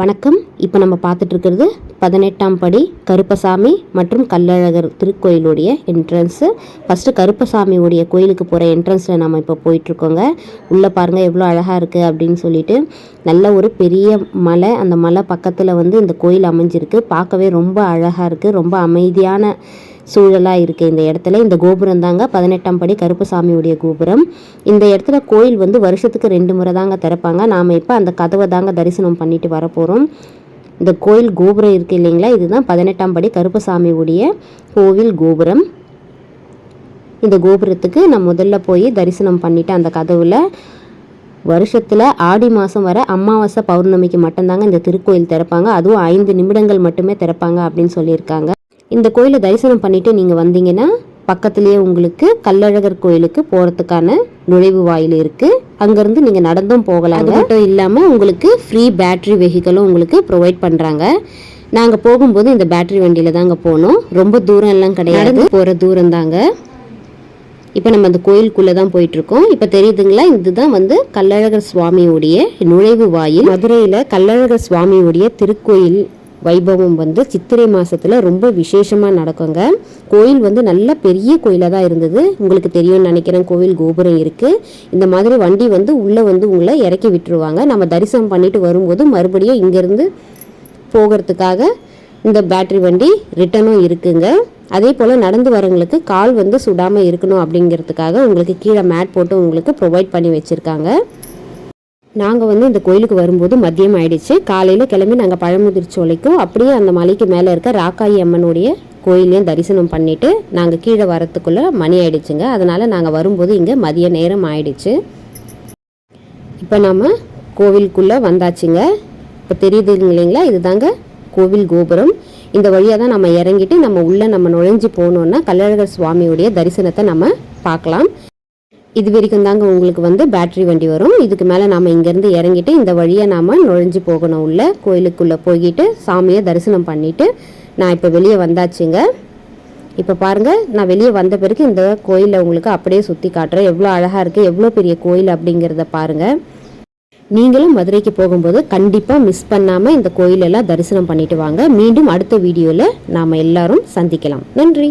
வணக்கம். இப்போ நம்ம பார்த்துட்டு இருக்கிறது பதினெட்டாம் படி கருப்பசாமி மற்றும் கள்ளழகர் திருக்கோயிலுடைய என்ட்ரன்ஸு ஃபஸ்ட்டு கருப்பசாமியுடைய கோயிலுக்கு போகிற என்ட்ரன்ஸில் நம்ம இப்போ போயிட்டுருக்கோங்க உள்ளே பாருங்கள் எவ்வளோ அழகாக இருக்குது அப்படின்னு சொல்லிட்டு. நல்ல ஒரு பெரிய மலை. அந்த மலை பக்கத்தில் வந்து இந்த கோயில் அமைஞ்சிருக்கு. பார்க்கவே ரொம்ப அழகாக இருக்குது ரொம்ப அமைதியான சூழலாக இருக்குது இந்த இடத்துல. இந்த கோபுரம் தாங்க பதினெட்டாம் படி கருப்பசாமியுடைய கோபுரம். இந்த இடத்துல கோயில் வந்து வருஷத்துக்கு ரெண்டு முறை தாங்க திறப்பாங்க. நாம் இப்போ அந்த கதவை தாங்க தரிசனம் பண்ணிட்டு வரப்போகிறோம் இந்த கோயில் கோபுரம் இருக்குது இல்லைங்களா? இதுதான் பதினெட்டாம் படி கருப்பசாமியுடைய கோவில் கோபுரம். இந்த கோபுரத்துக்கு நான் முதல்ல போய் தரிசனம் பண்ணிவிட்டு அந்த கதவில் வருஷத்தில் ஆடி மாதம் வர அமாவாசை பௌர்ணமிக்கு மட்டும்தாங்க இந்த திருக்கோயில் திறப்பாங்க. அதுவும் ஐந்து நிமிடங்கள் மட்டுமே திறப்பாங்க அப்படின்னு சொல்லியிருக்காங்க. இந்த கோயிலை தரிசனம் பண்ணிட்டு நீங்கள் வந்தீங்கன்னா பக்கத்துலேயே உங்களுக்கு கள்ளழகர் கோயிலுக்கு போகிறதுக்கான நுழைவு வாயில் இருக்குது அங்கேருந்து நீங்கள் நடந்தும் போகலாம் அது மட்டும் இல்லாமல் உங்களுக்கு ஃப்ரீ பேட்ரி வெஹிக்கிளும் உங்களுக்கு ப்ரொவைட் பண்ணுறாங்க நாங்கள் போகும்போது இந்த பேட்ரி வண்டியில் தாங்க போனோம். ரொம்ப தூரம் எல்லாம் கிடையாது. போகிற தூரம் தாங்க. இப்போ நம்ம அந்த கோயிலுக்குள்ளே தான் போயிட்டுருக்கோம். இப்போ தெரியுதுங்களா? இதுதான் வந்து கள்ளழகர் சுவாமியுடைய நுழைவு வாயில். மதுரையில் கள்ளழகர் சுவாமியுடைய திருக்கோயில். வைபவம் வந்து சித்திரை மாதத்தில் ரொம்ப விசேஷமாக நடக்குங்க. கோயில் வந்து நல்ல பெரிய கோயிலாக தான் இருந்தது. உங்களுக்கு தெரியும்னு நினைக்கிறேன் கோவில் கோபுரம் இருக்குது இந்த மாதிரி வண்டி வந்து உள்ளே வந்து உங்களை இறக்கி விட்டுருவாங்க. நம்ம தரிசனம் பண்ணிட்டு வரும்போது மறுபடியும் இங்கேருந்து போகிறதுக்காக இந்த பேட்ரி வண்டி ரிட்டனும் இருக்குங்க. அதே போல் நடந்து வரவங்களுக்கு கால் வந்து சுடாமல் இருக்கணும் அப்படிங்கிறதுக்காக உங்களுக்கு கீழே மேட் போட்டு உங்களுக்கு ப்ரொவைட் பண்ணி வச்சுருக்காங்க. நாங்கள் வந்து இந்த கோயிலுக்கு வரும்போது மதியம் ஆயிடுச்சு. காலையில் கிளம்பி நாங்கள் பழமுதிர் சோலைக்கும் அப்படியே அந்த மலைக்கு மேலே இருக்க ராக்காயி அம்மனுடைய கோயிலையும் தரிசனம் பண்ணிவிட்டு நாங்கள் கீழே வரத்துக்குள்ளே மணி ஆயிடுச்சுங்க. அதனால் நாங்கள் வரும்போது இங்கே மதிய நேரம் ஆயிடுச்சு. இப்போ நாம் கோவிலுக்குள்ளே வந்தாச்சுங்க. இப்போ தெரியுது இல்லைங்களா? இதுதாங்க கோவில் கோபுரம். இந்த வழியாக தான் நம்ம இறங்கிட்டு நம்ம உள்ளே நம்ம நுழைஞ்சு போனோன்னா கள்ளழகர் சுவாமியுடைய தரிசனத்தை நம்ம பார்க்கலாம். இது வரைக்கும் தாங்க உங்களுக்கு வந்து பேட்ரி வண்டி வரும். இதுக்கு மேலே நாம் இங்கேருந்து இறங்கிட்டு இந்த வழியை நாம் நுழைஞ்சு போகணும். உள்ள கோயிலுக்குள்ளே போய்கிட்டு சாமியை தரிசனம் பண்ணிவிட்டு நான் இப்போ வெளியே வந்தாச்சுங்க. இப்போ பாருங்கள் நான் வெளியே வந்த பிறகு இந்த கோயிலை உங்களுக்கு அப்படியே சுற்றி காட்டுறேன். எவ்வளோ அழகாக இருக்குது எவ்வளோ பெரிய கோயில் அப்படிங்கிறத பாருங்கள் நீங்களும் மதுரைக்கு போகும்போது கண்டிப்பாக மிஸ் பண்ணாமல் இந்த கோயிலெல்லாம் தரிசனம் பண்ணிட்டு வாங்க. மீண்டும் அடுத்த வீடியோவில் நாம் எல்லாரும் சந்திக்கலாம். நன்றி.